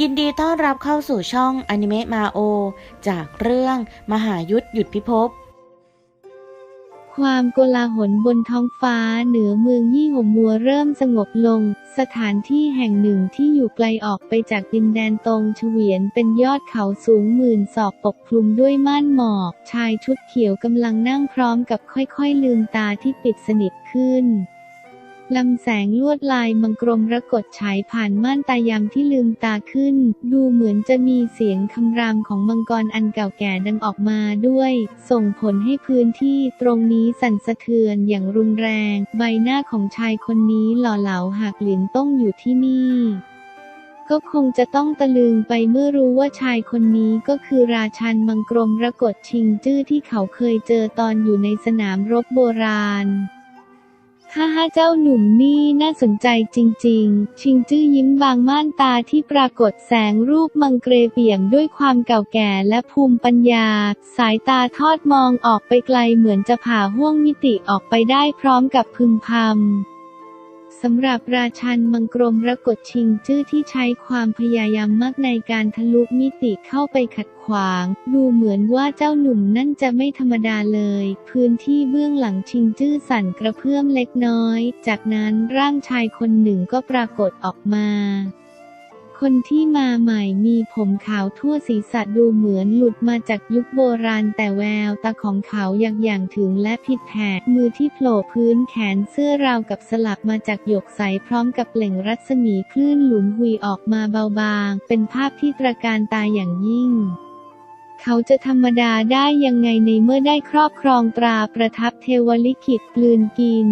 ยินดีต้อนรับเข้าสู่ช่องอนิเมะมาโอ จากเรื่องมหายุทธหยุดพิภพ ความโกลาหลบนท้องฟ้าเหนือเมืองยี่หมัวเริ่มสงบลง สถานที่แห่งหนึ่งที่อยู่ไกลออกไปจากดินแดนตรงเฉวียนเป็นยอดเขาสูงหมื่นศอกปกคลุมด้วยม่านหมอก ชายชุดเขียวกำลังนั่งพร้อมกับค่อยๆลืมตาที่ปิดสนิทขึ้น ลำแสงลวดลายมังกรมระกดฉายผ่านม่านตายามที่ลืมตาขึ้น ดูเหมือนจะมีเสียงคำรามของมังกรอันเก่าแก่ดังออกมาด้วย ส่งผลให้พื้นที่ตรงนี้สั่นสะเทือนอย่างรุนแรง ใบหน้าของชายคนนี้หล่อเหลาหากหลียนต้องอยู่ที่นี่ก็คงจะต้องตะลึงไปเมื่อรู้ว่าชายคนนี้ก็คือราชันมังกรมระกดชิงจื้อที่เขาเคยเจอตอนอยู่ในสนามรบโบราณ ฮ่าฮ่าเจ้าหนุ่มนี่น่าสนใจจริง ๆ ชิงจื้อยิ้มบางม่านตาที่ปรากฏแสงรูปมังเกรเปี่ยมด้วยความเก่าแก่และภูมิปัญญา สายตาทอดมองออกไปไกลเหมือนจะผ่าห้วงมิติออกไปได้พร้อมกับพึมพำ สำหรับราชันมังกรมระกดชิงจื้อที่ใช้ความพยายามมากในการทะลุมิติเข้าไปขัดขวาง ดูเหมือนว่าเจ้าหนุ่มนั่นจะไม่ธรรมดาเลย พื้นที่เบื้องหลังชิงจื้อสั่นกระเพื่อมเล็กน้อย จากนั้นร่างชายคนหนึ่งก็ปรากฏออกมา คนที่มาใหม่มีผมขาวทั่วศีรษะดูเหมือนหลุดมาจากยุคโบราณแต่แววตาของเขาอย่างอย่างถึงและผิดแผกมือที่โผล่พื้นแขนเสื้อราวกับสลักมาจากหยกใสพร้อมกับเปล่งรัศมีคลื่นหลุนหุยออกมาเบาบาง เป็นภาพที่ตระการตาอย่างยิ่งเขาจะธรรมดาได้ยังไงในเมื่อได้ครอบครองตราประทับเทวลิขิตกลืนกิน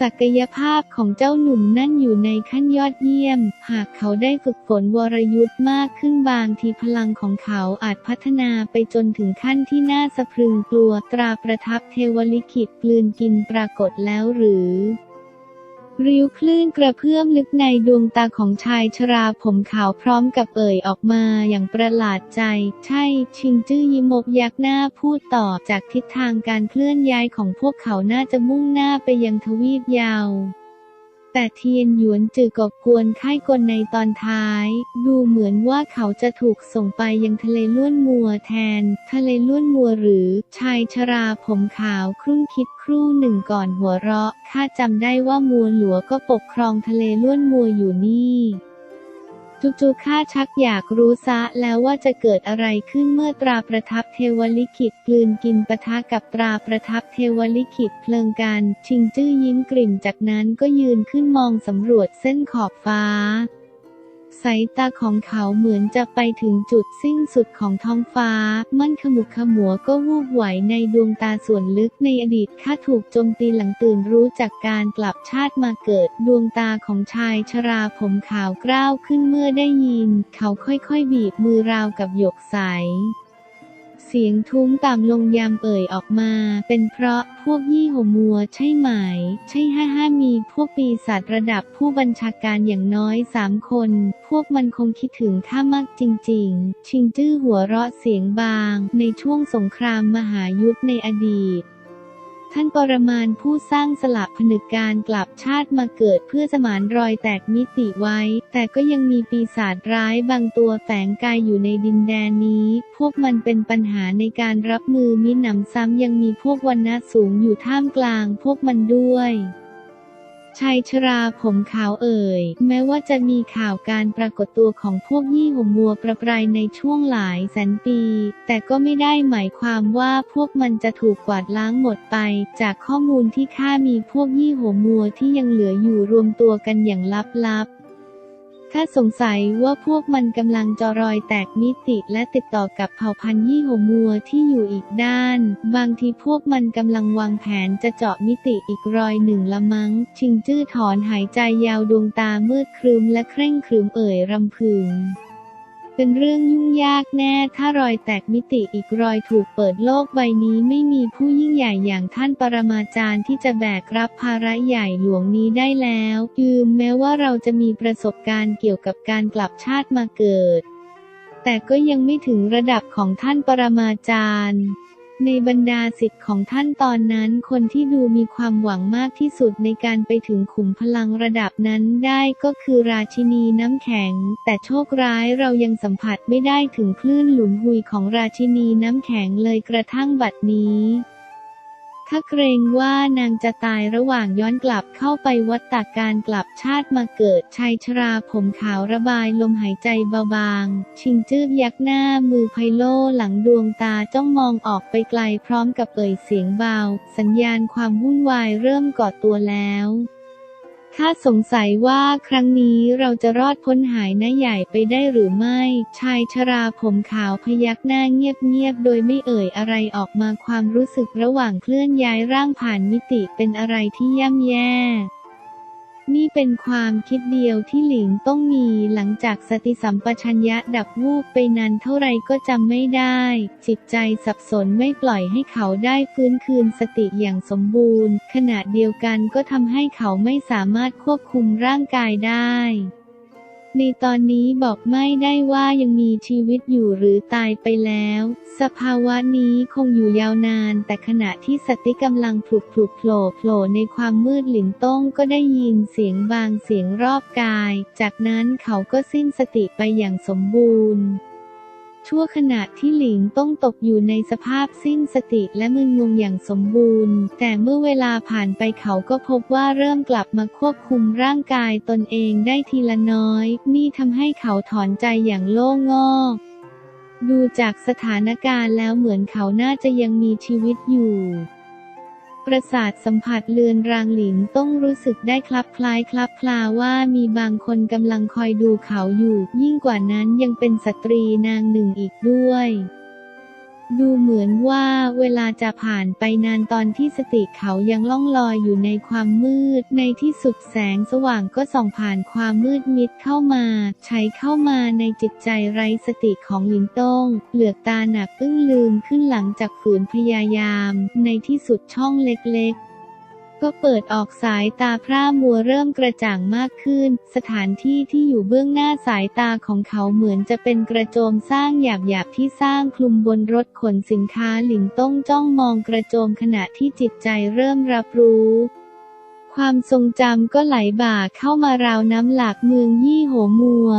ศักยภาพของเจ้าหนุ่มนั่นอยู่ในขั้นยอดเยี่ยม หากเขาได้ฝึกฝนวรยุทธ์มากขึ้นบางทีพลังของเขาอาจพัฒนาไปจนถึงขั้นที่น่าสะพรึงกลัวตราประทับเทวลิขิตกลืนกินปรากฏแล้วหรือ ริ้วคลื่นกระเพื่อมลึกในดวงตาของชายชราผมขาวพร้อมกับเอ่ยออกมาอย่างประหลาดใจ ใช่ ชิงจื้อยิมกยักหน้าพูดตอบจากทิศทางการเคลื่อนย้ายของพวกเขาน่าจะมุ่งหน้าไปยังทวีปยาว แต่เทียนหยวนจือกอบกวนค่ายกลในตอนท้าย ดูเหมือนว่าเขาจะถูกส่งไปยังทะเลล้วนมัวแทน ทะเลล้วนมัวหรือ ชายชราผมขาวครุ่นคิดครู่หนึ่งก่อนหัวเราะข้าจำได้ว่ามัวหลัวก็ปกครองทะเลล้วนมัวอยู่นี่ จู่ๆข้าชักอยากรู้ซะแล้วว่าจะเกิดอะไรขึ้นเมื่อตราประทับเทวลิขิตกลืนกินปะทะกับตราประทับเทวลิขิตเพลิงกันชิงจื้อยิ้มกลิ่มจากนั้นก็ยืนขึ้นมองสำรวจเส้นขอบฟ้า สายตาของเขาเหมือนจะไปถึงจุดสิ้นสุดของท้องฟ้า มันขมุกขมัวก็วูบไหวในดวงตาส่วนลึกในอดีตข้าถูกโจมตีหลังตื่นรู้จากการกลับชาติมาเกิด ดวงตาของชายชราผมขาวกร้าวขึ้นเมื่อได้ยิน เขาค่อยๆบีบมือราวกับหยกใส สียงทุ้มต่ำลงยามเอ่ยออกมา เป็นเพราะพวกยี่หมัวใช่ไหม ใช่ห้าห้ามีพวกปีศาจระดับผู้บัญชาการอย่างน้อยสามคน พวกมันคงคิดถึงข้ามากจริง ๆ ชิงจื้อหัวเราะเสียงบาง ในช่วงสงครามมหายุทธในอดีต ท่านปรมาณผู้สร้างสลับผนึกการกลับชาติมาเกิดเพื่อสมานรอยแตกมิติไว้ แต่ก็ยังมีปีศาจร้ายบางตัวแฝงกายอยู่ในดินแดนนี้ พวกมันเป็นปัญหาในการรับมือมิหนำซ้ำยังมีพวกวันณะสูงอยู่ท่ามกลางพวกมันด้วย ชายชราผมขาวเอ่ย แม้ว่าจะมีข่าวการปรากฏตัวของพวกยี่หมัวประปรายในช่วงหลายแสนปี แต่ก็ไม่ได้หมายความว่าพวกมันจะถูกกวาดล้างหมดไป จากข้อมูลที่ข้ามีพวกยี่หัวมัวที่ยังเหลืออยู่รวมตัวกันอย่างลับๆ ข้าสงสัยว่าพวกมันกำลังจอรอยแตกมิติและติดต่อกับเผ่าพันธุ์ยี่หัวมัวที่อยู่อีกด้าน บางทีพวกมันกำลังวางแผนจะเจาะมิติอีกรอยหนึ่งละมัง้ง ชิงจื้อถอนหายใจยาวดวงตามืดครึมและเคร่งครึมเอ่ยรำพึง เป็นเรื่องยุ่งยากแน่ ถ้ารอยแตกมิติอีกรอยถูกเปิดโลกใบนี้ไม่มีผู้ยิ่งใหญ่อย่างท่านปรมาจารย์ที่จะแบกรับภาระใหญ่หลวงนี้ได้แล้วยืมแม้ว่าเราจะมีประสบการณ์เกี่ยวกับการกลับชาติมาเกิด แต่ก็ยังไม่ถึงระดับของท่านปรมาจารย์ ในบรรดาสิทธิ์ของท่านตอนนั้น คนที่ดูมีความหวังมากที่สุดในการไปถึงขุมพลังระดับนั้นได้ก็คือราชินีน้ำแข็ง แต่โชคร้ายเรายังสัมผัสไม่ได้ถึงคลื่นหลุนหุยของราชินีน้ำแข็งเลยกระทั่งบัดนี้ ถ้าเกรงว่านางจะตายระหว่างย้อนกลับเข้าไปวัฏฏะการกลับชาติมาเกิดชายชราผมขาวระบายลมหายใจเบาบาง ชิงจื้บยักหน้ามือไพโลหลังดวงตาจ้องมองออกไปไกลพร้อมกับเอ่ยเสียงเบา สัญญาณความวุ่นวายเริ่มก่อตัวแล้ว ข้าสงสัยว่าครั้งนี้เราจะรอดพ้นหายหน้าใหญ่ไปได้หรือไม่ ชายชราผมขาวพยักหน้าเงียบๆ โดยไม่เอ่ยอะไรออกมาความรู้สึกระหว่างเคลื่อนย้ายร่างผ่านมิติเป็นอะไรที่ย่ำแย่ นี่เป็นความคิดเดียวที่หลิงต้องมีหลังจากสติสัมปชัญญะดับวูบไปนานเท่าไรก็จำไม่ได้ จิตใจสับสนไม่ปล่อยให้เขาได้ฟื้นคืนสติอย่างสมบูรณ์ ขณะเดียวกันก็ทำให้เขาไม่สามารถควบคุมร่างกายได้ ในตอนนี้บอกไม่ได้ว่ายังมีชีวิตอยู่หรือตายไปแล้ว สภาวะนี้คงอยู่ยาวนาน แต่ขณะที่สติกำลังผลุกผลุบโผล่โผล่ในความมืดหลินต้งก็ได้ยินเสียงบางเสียงรอบกาย จากนั้นเขาก็สิ้นสติไปอย่างสมบูรณ์ ชั่วขณะที่หลิงต้องตกอยู่ในสภาพสิ้นสติและมึนงงอย่างสมบูรณ์ แต่เมื่อเวลาผ่านไปเขาก็พบว่าเริ่มกลับมาควบคุมร่างกายตนเองได้ทีละน้อย นี่ทำให้เขาถอนใจอย่างโล่งอกดูจากสถานการณ์แล้วเหมือนเขาน่าจะยังมีชีวิตอยู่ ประสาทสัมผัสเลือนรางหลินต้องรู้สึกได้คลับคล้ายคลับคลาว่ามีบางคนกำลังคอยดูเขาอยู่ ยิ่งกว่านั้นยังเป็นสตรีนางหนึ่งอีกด้วย ดูเหมือนว่าเวลาจะผ่านไปนานตอนที่สติเขายังล่องลอยอยู่ในความมืด ในที่สุดแสงสว่างก็ส่องผ่านความมืดมิดเข้ามา ใช้เข้ามาในจิตใจไร้สติของหลินต้ง เหลือกตาหนักอึ้งลืมขึ้นหลังจากฝืนพยายาม ในที่สุดช่องเล็กๆ ก็เปิดออกสายตาพร่ามัวเริ่มกระจ่างมากขึ้น สถานที่ที่อยู่เบื้องหน้าสายตาของเขาเหมือนจะเป็นกระโจมสร้างหยาบๆที่สร้างคลุมบนรถขนสินค้าหลิงต้องจ้องมองกระโจมขณะที่จิตใจเริ่มรับรู้ความทรงจำก็ไหลบ่าเข้ามาราวน้ำหลากเมืองยี่โหมัว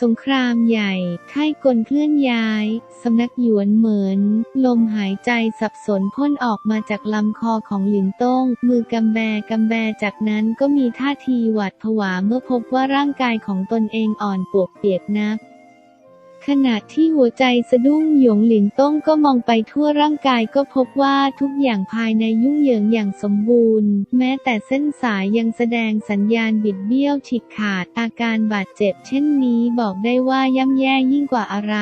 สงครามใหญ่ ค่ายกลเคลื่อนย้าย สำนักหยวนเหมือน ลมหายใจสับสนพ่นออกมาจากลำคอของหลินต้ง มือกำแบกำแบจากนั้นก็มีท่าทีหวาดผวาเมื่อพบว่าร่างกายของตนเองอ่อนปวกเปียกนัก ขณะที่หัวใจสะดุ้งหยงหลินต้งก็มองไปทั่วร่างกายก็พบว่าทุกอย่างภายในยุ่งเหยิงอย่างสมบูรณ์ แม้แต่เส้นสายยังแสดงสัญญาณบิดเบี้ยวฉีกขาดอาการบาดเจ็บ เช่นนี้บอกได้ว่าย่ำแย่ยิ่งกว่าอะไร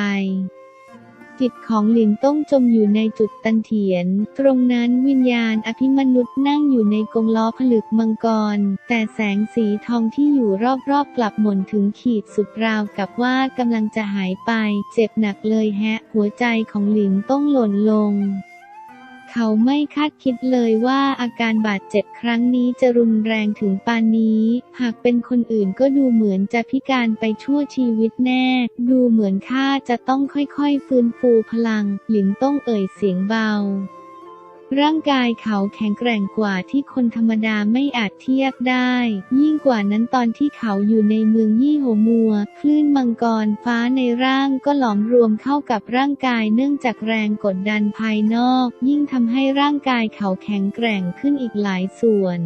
จิตของหลินต้องจมอยู่ในจุดตันเถียน ตรงนั้นวิญญาณอภิมนุษย์นั่งอยู่ในกรงล้อผลึกมังกร แต่แสงสีทองที่อยู่รอบๆกลับหม่นถึงขีดสุดราวกับว่ากำลังจะหายไป เจ็บหนักเลยแฮะ หัวใจของหลินต้องหล่นลง เขาไม่คาดคิดเลยว่าอาการบาดเจ็บครั้งนี้จะรุนแรงถึงปานนี้ หากเป็นคนอื่นก็ดูเหมือนจะพิการไปชั่วชีวิตแน่ ดูเหมือนข้าจะต้องค่อยๆ ฟื้นฟูพลัง หลินต้องเอ่ยเสียงเบา ร่างกายเขาแข็งแกร่งกว่าที่คนธรรมดาไม่อาจเทียบได้ ยิ่งกว่านั้นตอนที่เขาอยู่ในเมืองยี่โหมัว คลื่นมังกรฟ้าในร่างก็หลอมรวมเข้ากับร่างกายเนื่องจากแรงกดดันภายนอก ยิ่งทำให้ร่างกายเขาแข็งแกร่งขึ้นอีกหลายส่วน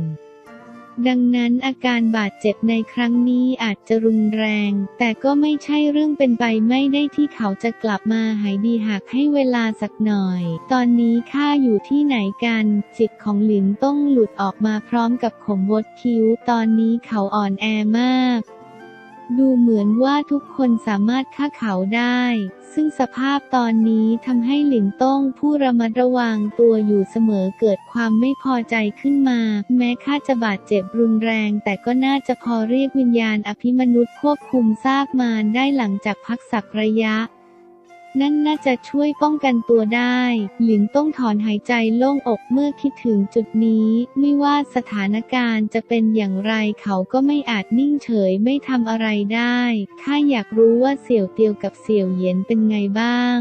ดังนั้นอาการบาดเจ็บในครั้งนี้อาจจะรุนแรง แต่ก็ไม่ใช่เรื่องเป็นไปไม่ได้ที่เขาจะกลับมาหายดีหากให้เวลาสักหน่อย ตอนนี้ข้าอยู่ที่ไหนกัน จิตของหลินต้องหลุดออกมาพร้อมกับขมวดคิ้ว ตอนนี้เขาอ่อนแอมาก ดูเหมือนว่าทุกคนสามารถฆ่าเขาได้ ซึ่งสภาพตอนนี้ทำให้หลินต้งผู้ระมัดระวังตัวอยู่เสมอเกิดความไม่พอใจขึ้นมา แม้ข้าจะบาดเจ็บรุนแรง แต่ก็น่าจะพอเรียกวิญญาณอภิมนุษย์ควบคุมซากมารได้หลังจากพักสักระยะ นั่นน่าจะช่วยป้องกันตัวได้ หลินต้องถอนหายใจโล่งอกเมื่อคิดถึงจุดนี้ ไม่ว่าสถานการณ์จะเป็นอย่างไรเขาก็ไม่อาจนิ่งเฉยไม่ทำอะไรได้ ข้าอยากรู้ว่าเสี่ยวเตียวกับเสี่ยวเหยียนเป็นไงบ้าง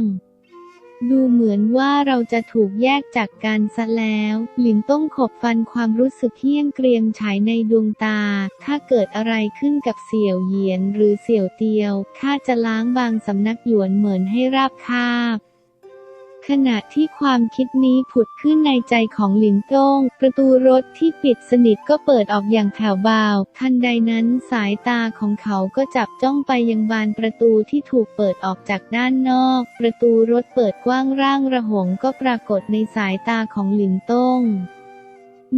ดูเหมือนว่าเราจะถูกแยกจากกันซะแล้ว หลินต้องขบฟันความรู้สึกเที่ยงเกรียมฉายในดวงตา ถ้าเกิดอะไรขึ้นกับเสี่ยวเหยียนหรือเสี่ยวเตียว ข้าจะล้างบางสำนักหยวนเหมือนให้ราบคาบ ขณะที่ความคิดนี้ผุดขึ้นในใจของหลินต้ง ประตูรถที่ปิดสนิทก็เปิดออกอย่างแผ่วเบา ทันใดนั้นสายตาของเขาก็จับจ้องไปยังบานประตูที่ถูกเปิดออกจากด้านนอก ประตูรถเปิดกว้างร่างระหงก็ปรากฏในสายตาของหลินต้ง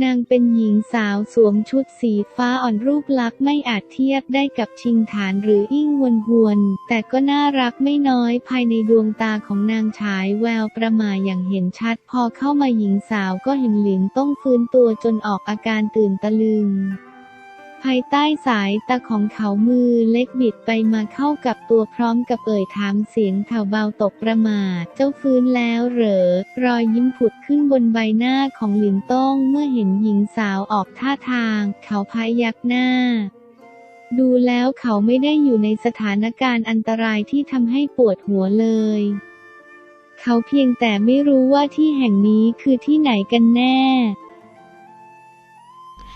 นางเป็นหญิงสาวสวมชุดสีฟ้าอ่อนรูปลักษณ์ไม่อาจเทียบได้กับชิงฐานหรืออิ่งวนหวน แต่ก็น่ารักไม่น้อยภายในดวงตาของนางฉายแววประมาอย่างเห็นชัด พอเข้ามาหญิงสาวก็เห็นหลินต้องฟื้นตัวจนออกอาการตื่นตะลึง ภายใต้สายตาของเขามือเล็กบิดไปมาเข้ากับตัวพร้อมกับเอ่ยถามเสียงแผ่วเบาตกประมาท เจ้าฟื้นแล้วเหรอ รอยยิ้มผุดขึ้นบนใบหน้าของหลินต้องเมื่อเห็นหญิงสาวออกท่าทาง เขาพายักหน้าดูแล้วเขาไม่ได้อยู่ในสถานการณ์อันตรายที่ทำให้ปวดหัวเลย เขาเพียงแต่ไม่รู้ว่าที่แห่งนี้คือที่ไหนกันแน่